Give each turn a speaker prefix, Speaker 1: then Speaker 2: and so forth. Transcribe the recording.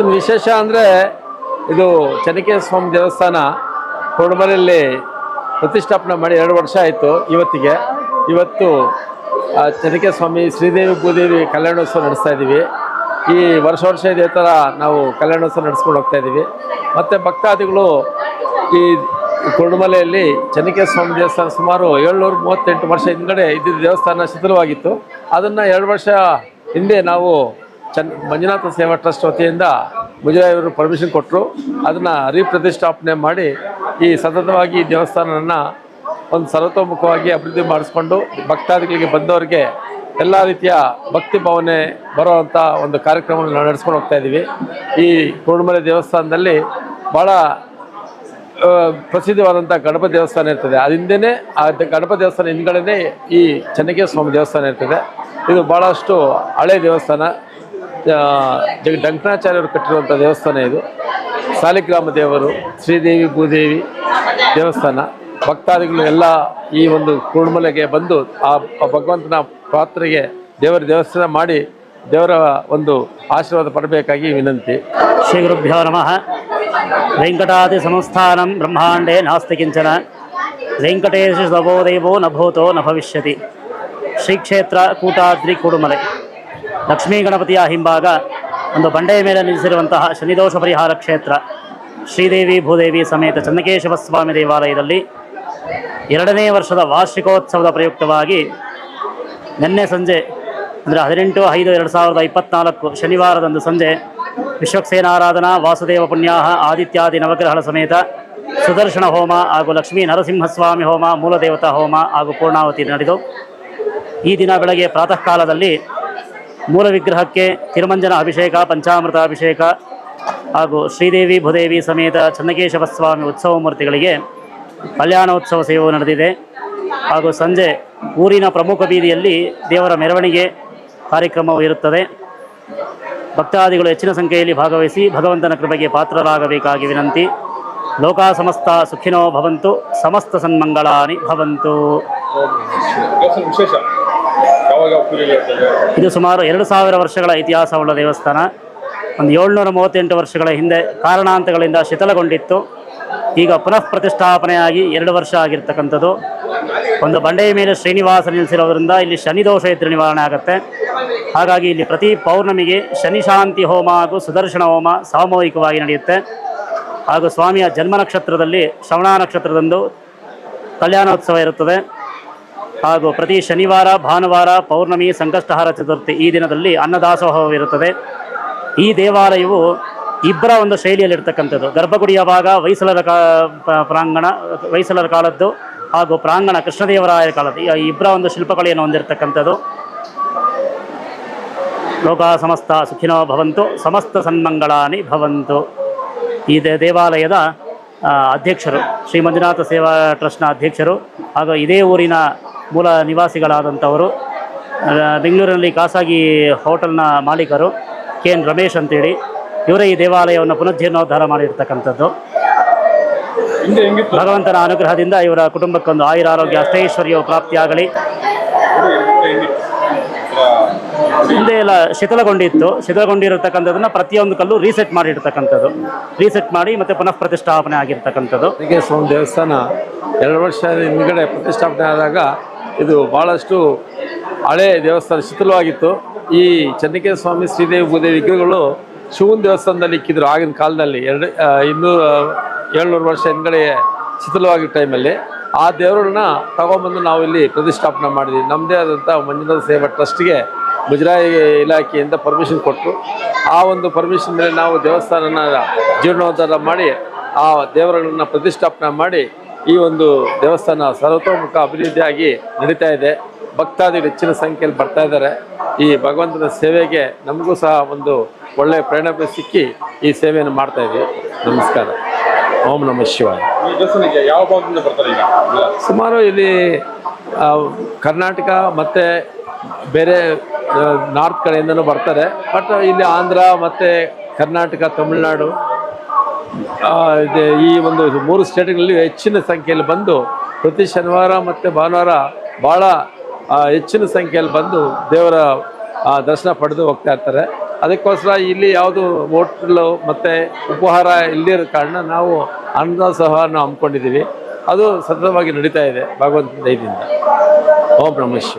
Speaker 1: ಇವತ್ತಿನ ವಿಶೇಷ ಅಂದರೆ ಇದು ಚೆನ್ನಕೇಶ್ವರ ಸ್ವಾಮಿ ದೇವಸ್ಥಾನ ಕೊಡಮಲೆಯಲ್ಲಿ ಪ್ರತಿಷ್ಠಾಪನೆ ಮಾಡಿ ಎರಡು ವರ್ಷ ಆಯಿತು ಇವತ್ತಿಗೆ. ಇವತ್ತು ಆ, ಚೆನ್ನಕೇಶ್ವರ ಸ್ವಾಮಿ ಶ್ರೀದೇವಿ ಭೂದೇವಿ ಕಲ್ಯಾಣೋತ್ಸವ ನಡೆಸ್ತಾ ಇದ್ದೀವಿ ಈ ವರ್ಷ ವರ್ಷ ಇದೇ ಥರ ನಾವು ಕಲ್ಯಾಣೋತ್ಸವ ನಡೆಸ್ಕೊಂಡು ಹೋಗ್ತಾ ಇದ್ದೀವಿ ಮತ್ತು ಭಕ್ತಾದಿಗಳು ಈ ಕೊಡುಮಲೆಯಲ್ಲಿ ಚೆನ್ನಕೇಶ್ವರ ಸ್ವಾಮಿ ದೇವಸ್ಥಾನ ಸುಮಾರು ಏಳ್ನೂರ ಮೂವತ್ತೆಂಟು ವರ್ಷ ಹಿಂದ್ಗಡೆ ಇದ್ದಿದ್ದ ದೇವಸ್ಥಾನ ಶಿಥಿಲವಾಗಿತ್ತು. ಅದನ್ನು ಎರಡು ವರ್ಷ ಹಿಂದೆ ನಾವು ಚನ್ ಮಂಜುನಾಥ ಸೇವಾ ಟ್ರಸ್ಟ್ ವತಿಯಿಂದ ಮುಜರಾಯವರು ಪರ್ಮಿಷನ್ ಕೊಟ್ಟರು ಅದನ್ನು ರೀಪ್ರತಿಷ್ಠಾಪನೆ ಮಾಡಿ ಈ ಸತತವಾಗಿ ಈ ದೇವಸ್ಥಾನವನ್ನು ಒಂದು ಸರ್ವತೋಮುಖವಾಗಿ ಅಭಿವೃದ್ಧಿ ಮಾಡಿಸ್ಕೊಂಡು ಭಕ್ತಾದಿಗಳಿಗೆ ಬಂದವರಿಗೆ ಎಲ್ಲ ರೀತಿಯ ಭಕ್ತಿ ಭಾವನೆ ಬರೋವಂಥ ಒಂದು ಕಾರ್ಯಕ್ರಮವನ್ನು ನಾವು ನಡೆಸ್ಕೊಂಡು ಹೋಗ್ತಾ ಇದ್ದೀವಿ ಈ ಕುರುಡುಮಲೆ ದೇವಸ್ಥಾನದಲ್ಲಿ ಭಾಳ ಪ್ರಸಿದ್ಧವಾದಂಥ ಗಣಪ ದೇವಸ್ಥಾನ ಇರ್ತದೆ. ಅದಿಂದನೇ ಆ ಗಣಪ ದೇವಸ್ಥಾನ ಹಿಂದ್ಗಡೆನೇ ಈ ಚೆನ್ನಕೇಶ್ವರ ಸ್ವಾಮಿ ದೇವಸ್ಥಾನ ಇರ್ತದೆ. ಇದು ಭಾಳಷ್ಟು ಹಳೆ ದೇವಸ್ಥಾನ. ಜಗ ಕಟ್ಟಿರುವಂಥ ದೇವಸ್ಥಾನ ಇದು. ಸಾಲಿಗ್ರಾಮ ದೇವರು, ಶ್ರೀದೇವಿ ಭೂದೇವಿ ದೇವಸ್ಥಾನ. ಭಕ್ತಾದಿಗಳು ಎಲ್ಲ ಈ ಒಂದು ಕುರುಮಲೆಗೆ ಬಂದು ಆ ಭಗವಂತನ ಪಾತ್ರೆಗೆ ದೇವರ ದೇವಸ್ಥಾನ ಮಾಡಿ ದೇವರ ಒಂದು ಆಶೀರ್ವಾದ ಪಡಬೇಕಾಗಿ ವಿನಂತಿ.
Speaker 2: ಶ್ರೀ ಗುರುಭ್ಯೋ ನಮಃ. ವೆಂಕಟಾದಿ ಸಂಸ್ಥಾನಂ ಬ್ರಹ್ಮಾಂಡೇ ನಾಸ್ತಿ ಕಿಂಚನ. ವೆಂಕಟೇಶ ಸಭೋದೈವೋ ದೇವೋ ನ ಭೂತೋ ನ ಭವಿಷ್ಯತಿ. ಶ್ರೀಕ್ಷೇತ್ರ ಕೂಟಾದ್ರಿ ಕೂಡುಮಲೆ ಲಕ್ಷ್ಮೀ ಗಣಪತಿಯ ಹಿಂಭಾಗ ಒಂದು ಬಂಡೆಯ ಮೇಲೆ ನಿಲ್ಲಿಸಿರುವಂತಹ ಶನಿದೋಷ ಪರಿಹಾರ ಕ್ಷೇತ್ರ. ಶ್ರೀದೇವಿ, ಭೂದೇವಿ ಸಮೇತ ಚನ್ನಕೇಶವ ಸ್ವಾಮಿ ದೇವಾಲಯದಲ್ಲಿ ಎರಡನೇ ವರ್ಷದ ವಾರ್ಷಿಕೋತ್ಸವದ ಪ್ರಯುಕ್ತವಾಗಿ ನಿನ್ನೆ ಸಂಜೆ, ಅಂದರೆ ಹದಿನೆಂಟು, ಐದು, ಎರಡು ಸಾವಿರದ ಇಪ್ಪತ್ನಾಲ್ಕು ಶನಿವಾರದಂದು ಸಂಜೆ ವಿಶ್ವಕ್ಸೇನಾರಾಧನಾ ವಾಸುದೇವ ಪುಣ್ಯಾಹ ಆದಿತ್ಯಾದಿ ನವಗ್ರಹಗಳ ಸಮೇತ ಸುದರ್ಶನ ಹೋಮ ಹಾಗೂ ಲಕ್ಷ್ಮೀ ನರಸಿಂಹಸ್ವಾಮಿ ಹೋಮ ಮೂಲದೇವತಾ ಹೋಮ ಹಾಗೂ ಪೂರ್ಣಾವತಿ ನಡೆದು ಈ ದಿನ ಬೆಳಗ್ಗೆ ಪ್ರಾತಃ ಕಾಲದಲ್ಲಿ ಮೂಲ ವಿಗ್ರಹಕ್ಕೆ ತಿರುಮಂಜನ ಅಭಿಷೇಕ, ಪಂಚಾಮೃತ ಅಭಿಷೇಕ ಹಾಗೂ ಶ್ರೀದೇವಿ, ಭೂದೇವಿ ಸಮೇತ ಚನ್ನಕೇಶವ ಸ್ವಾಮಿ ಉತ್ಸವ ಮೂರ್ತಿಗಳಿಗೆ ಕಲ್ಯಾಣೋತ್ಸವ ಸೇವೆ ನಡೆದಿದೆ. ಹಾಗೂ ಸಂಜೆ ಊರಿನ ಪ್ರಮುಖ ಬೀದಿಯಲ್ಲಿ ದೇವರ ಮೆರವಣಿಗೆ ಕಾರ್ಯಕ್ರಮವು ಇರುತ್ತದೆ. ಭಕ್ತಾದಿಗಳು ಹೆಚ್ಚಿನ ಸಂಖ್ಯೆಯಲ್ಲಿ ಭಾಗವಹಿಸಿ ಭಗವಂತನ ಕೃಪೆಗೆ ಪಾತ್ರರಾಗಬೇಕಾಗಿ ವಿನಂತಿ. ಲೋಕ ಸಮಸ್ತ ಸುಖಿನೋ ಭವಂತು, ಸಮಸ್ತ ಸನ್ಮಂಗಳಾನಿ ಭವಂತು.
Speaker 3: ವಿಶೇಷ ಯಾವಾಗ ಯಾವ ಪೂಜೆ ಇರ್ತದೆ
Speaker 2: ಇದು ಸುಮಾರು ಎರಡು ಸಾವಿರ ವರ್ಷಗಳ ಇತಿಹಾಸವುಳ್ಳ ದೇವಸ್ಥಾನ. ಒಂದು ಏಳ್ನೂರ ಮೂವತ್ತೆಂಟು ವರ್ಷಗಳ ಹಿಂದೆ ಕಾರಣಾಂತಗಳಿಂದ ಶಿಥಿಲಗೊಂಡಿತ್ತು. ಈಗ ಪುನಃ ಪ್ರತಿಷ್ಠಾಪನೆಯಾಗಿ ಎರಡು ವರ್ಷ ಆಗಿರ್ತಕ್ಕಂಥದ್ದು. ಒಂದು ಬಂಡೆಯ ಮೇಲೆ ಶ್ರೀನಿವಾಸ ನಿಲ್ಲಿಸಿರೋದ್ರಿಂದ ಇಲ್ಲಿ ಶನಿ ದೋಷ ಇದ್ರೆ ನಿವಾರಣೆ ಆಗುತ್ತೆ. ಹಾಗಾಗಿ ಇಲ್ಲಿ ಪ್ರತಿ ಪೌರ್ಣಮಿಗೆ ಶನಿ ಶಾಂತಿ ಹೋಮ ಹಾಗೂ ಸುದರ್ಶನ ಹೋಮ ಸಾಮೂಹಿಕವಾಗಿ ನಡೆಯುತ್ತೆ. ಹಾಗೂ ಸ್ವಾಮಿಯ ಜನ್ಮ ನಕ್ಷತ್ರದಲ್ಲಿ ಶ್ರವಣ ನಕ್ಷತ್ರದಂದು ಕಲ್ಯಾಣೋತ್ಸವ ಇರುತ್ತದೆ. ಹಾಗೂ ಪ್ರತಿ ಶನಿವಾರ, ಭಾನುವಾರ, ಪೌರ್ಣಮಿ, ಸಂಕಷ್ಟಹಾರ ಚತುರ್ಥಿ ಈ ದಿನದಲ್ಲಿ ಅನ್ನದಾಸೋಹವಿರುತ್ತದೆ ಈ ದೇವಾಲಯವು ಇಬ್ಬರ ಒಂದು ಶೈಲಿಯಲ್ಲಿರ್ತಕ್ಕಂಥದ್ದು. ಗರ್ಭಗುಡಿಯ ಭಾಗ ವೈಸಲರ ಕಾ ಪ್ರಾಂಗಣ ಹೊಯ್ಸಲರ ಕಾಲದ್ದು ಹಾಗೂ ಪ್ರಾಂಗಣ ಕೃಷ್ಣದೇವರಾಯರ ಕಾಲದ್ದು. ಇಬ್ಬರ ಒಂದು ಶಿಲ್ಪಕಲೆಯನ್ನು ಹೊಂದಿರತಕ್ಕಂಥದ್ದು. ಲೋಕ ಸಮಸ್ತ ಸುಖಿನೋ ಭವಂತು, ಸಮಸ್ತ ಸನ್ಮಂಗಳಾನಿ ಭವಂತು. ಈ ದೇವಾಲಯದ ಅಧ್ಯಕ್ಷರು ಶ್ರೀ ಮಂಜುನಾಥ ಸೇವಾ ಟ್ರಸ್ಟ್ನ ಅಧ್ಯಕ್ಷರು ಹಾಗೂ ಇದೇ ಊರಿನ ಮೂಲ ನಿವಾಸಿಗಳಾದಂಥವರು ಬೆಂಗಳೂರಿನಲ್ಲಿ ಖಾಸಗಿ ಹೋಟೆಲ್ನ ಮಾಲೀಕರು ಕೆ ಎನ್ ರಮೇಶ್ ಅಂತೇಳಿ. ಇವರೇ ಈ ದೇವಾಲಯವನ್ನು ಪುನರ್ಜೀರ್ಣೋದ್ಧಾರ ಮಾಡಿರ್ತಕ್ಕಂಥದ್ದು.
Speaker 3: ಹಿಂದೆ ಹೆಂಗಿತ್ತು?
Speaker 2: ಭಗವಂತನ ಅನುಗ್ರಹದಿಂದ ಇವರ ಕುಟುಂಬಕ್ಕೊಂದು ಆಯುರಾರೋಗ್ಯ ಅಷ್ಟೈಶ್ವರ್ಯವು ಪ್ರಾಪ್ತಿಯಾಗಲಿ
Speaker 3: ಹಿಂದೆ
Speaker 2: ಎಲ್ಲ ಶಿಥಿಲಗೊಂಡಿತ್ತು. ಶಿಥಿಲಗೊಂಡಿರತಕ್ಕಂಥದ್ದನ್ನ ಪ್ರತಿಯೊಂದು ಕಲ್ಲು ರೀಸೆಟ್ ಮಾಡಿರ್ತಕ್ಕಂಥದ್ದು. ರೀಸೆಟ್ ಮಾಡಿ ಮತ್ತೆ ಪುನಃ ಪ್ರತಿಷ್ಠಾಪನೆ ಆಗಿರ್ತಕ್ಕಂಥದ್ದು.
Speaker 1: ಸ್ವಾಮಿ ದೇವಸ್ಥಾನ ಎರಡು ವರ್ಷ ಹಿಂದ್ಗಡೆ ಪ್ರತಿಷ್ಠಾಪನೆ ಆದಾಗ ಇದು ಭಾಳಷ್ಟು ಹಳೆ ದೇವಸ್ಥಾನ ಶಿಥಿಲವಾಗಿತ್ತು. ಈ ಚನ್ನಿಕೆ ಸ್ವಾಮಿ, ಶ್ರೀದೇವಿ ಭೂದೇವಿ ವಿಗ್ರಹಗಳು ಶಿವನ ದೇವಸ್ಥಾನದಲ್ಲಿ ಇಕ್ಕಿದ್ರು ಆಗಿನ ಕಾಲದಲ್ಲಿ. ಎರಡು ಇನ್ನೂರು ಏಳ್ನೂರು ವರ್ಷ ಹಿಂದ್ಗಡೆ ಶಿಥಿಲವಾಗಿ ಟೈಮಲ್ಲಿ. ಆ ದೇವರನ್ನ ತಗೊಂಬಂದು ನಾವು ಇಲ್ಲಿ ಪ್ರತಿಷ್ಠಾಪನೆ ಮಾಡಿದ್ವಿ. ನಮ್ಮದೇ ಆದಂಥ ಮಂಜುನಾಥ ಸೇವಾ ಟ್ರಸ್ಟ್ಗೆ ಮುಜರಾಯಿ ಇಲಾಖೆಯಿಂದ ಪರ್ಮಿಷನ್ ಕೊಟ್ಟರು. ಆ ಒಂದು ಪರ್ಮಿಷನ್ ಮೇಲೆ ನಾವು ದೇವಸ್ಥಾನನ ಜೀರ್ಣೋದ್ಧಾರ ಮಾಡಿ, ಆ ದೇವರುಗಳನ್ನು ಪ್ರತಿಷ್ಠಾಪನೆ ಮಾಡಿ ಈ ಒಂದು ದೇವಸ್ಥಾನ ಸರ್ವತೋಮುಖ ಅಭಿವೃದ್ಧಿಯಾಗಿ ನಡೀತಾ ಇದೆ. ಭಕ್ತಾದಿಗಳು ಹೆಚ್ಚಿನ ಸಂಖ್ಯೆಯಲ್ಲಿ ಬರ್ತಾ ಇದ್ದಾರೆ. ಈ ಭಗವಂತನ ಸೇವೆಗೆ ನಮಗೂ ಸಹ ಒಂದು ಒಳ್ಳೆಯ ಪ್ರೇರಣೆ ಸಿಕ್ಕಿ ಈ ಸೇವೆಯನ್ನು ಮಾಡ್ತಾ ಇದ್ದೀವಿ. ನಮಸ್ಕಾರ. ಓಂ ನಮಃ ಶಿವಾಯ.
Speaker 3: ಈ ದೇವಸ್ಥಾನಕ್ಕೆ ಯಾವ ಭಾಗದಿಂದ ಬರ್ತಾರೆ ಈಗ?
Speaker 1: ಸುಮಾರು ಇಲ್ಲಿ ಕರ್ನಾಟಕ ಮತ್ತು ಬೇರೆ ನಾರ್ತ್ ಕಡೆಯಿಂದನೂ ಬರ್ತಾರೆ. ಬಟ್ ಇಲ್ಲಿ ಆಂಧ್ರ ಮತ್ತು ಕರ್ನಾಟಕ ತಮಿಳುನಾಡು ಈ ಒಂದು ಮೂರು ಸ್ಟೇಟ್ಗಳಲ್ಲಿ ಹೆಚ್ಚಿನ ಸಂಖ್ಯೆಯಲ್ಲಿ ಬಂದು ಪ್ರತಿ ಶನಿವಾರ ಮತ್ತು ಭಾನುವಾರ ಭಾಳ ಹೆಚ್ಚಿನ ಸಂಖ್ಯೆಯಲ್ಲಿ ಬಂದು ದೇವರ ದರ್ಶನ ಪಡೆದು ಹೋಗ್ತಾ ಇರ್ತಾರೆ. ಅದಕ್ಕೋಸ್ಕರ ಇಲ್ಲಿ ಯಾವುದು ಹೋಟ್ಲು ಮತ್ತು ಉಪಹಾರ ಇಲ್ಲದಿರೋ ಕಾರಣ ನಾವು ಅನ್ನದಾಸೋಹವನ್ನು ಹಮ್ಮಿಕೊಂಡಿದ್ದೀವಿ. ಅದು ಸತತವಾಗಿ ನಡೀತಾ ಇದೆ ಭಗವಂತ ದಯದಿಂದ ಓಂ ಶಿವಾಯ.